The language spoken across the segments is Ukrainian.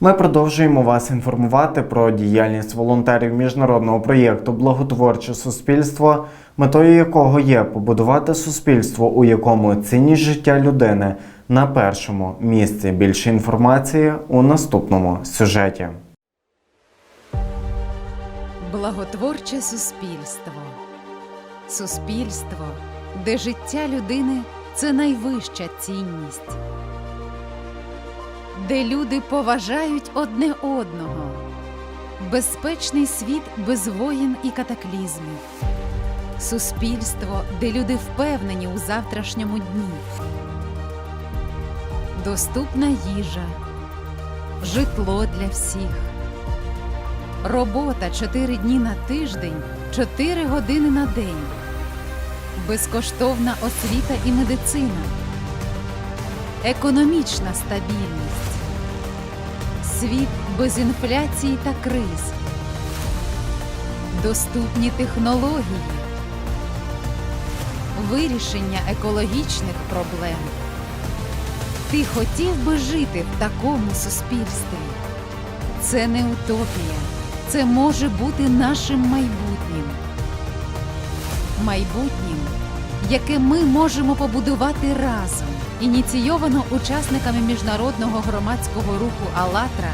Ми продовжуємо вас інформувати про діяльність волонтерів міжнародного проєкту Благотворче суспільство, метою якого є побудувати суспільство, у якому цінність життя людини на першому місці. Більше інформації у наступному сюжеті. Благотворче суспільство. Суспільство, де життя людини це найвища цінність, де люди поважають одне одного, безпечний світ без воїн і катаклізмів, суспільство, де люди впевнені у завтрашньому дні, доступна їжа, житло для всіх. Робота 4 дні на тиждень, 4 години на день. Безкоштовна освіта і медицина. Економічна стабільність. Світ без інфляції та криз. Доступні технології. Вирішення екологічних проблем. Ти хотів би жити в такому суспільстві? Це не утопія. Це може бути нашим майбутнім. Майбутнім, яке ми можемо побудувати разом, ініційовано учасниками міжнародного громадського руху «АЛЛАТРА»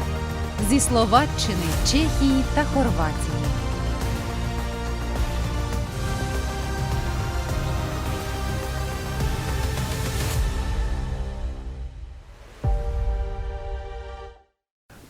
зі Словаччини, Чехії та Хорватії.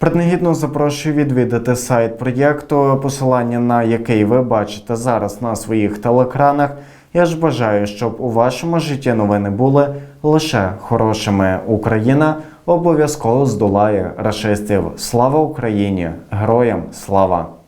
Принагідно запрошую відвідати сайт проєкту, посилання на який ви бачите зараз на своїх телекранах. Я ж бажаю, щоб у вашому житті новини були лише хорошими. Україна обов'язково здолає рашистів. Слава Україні! Героям слава!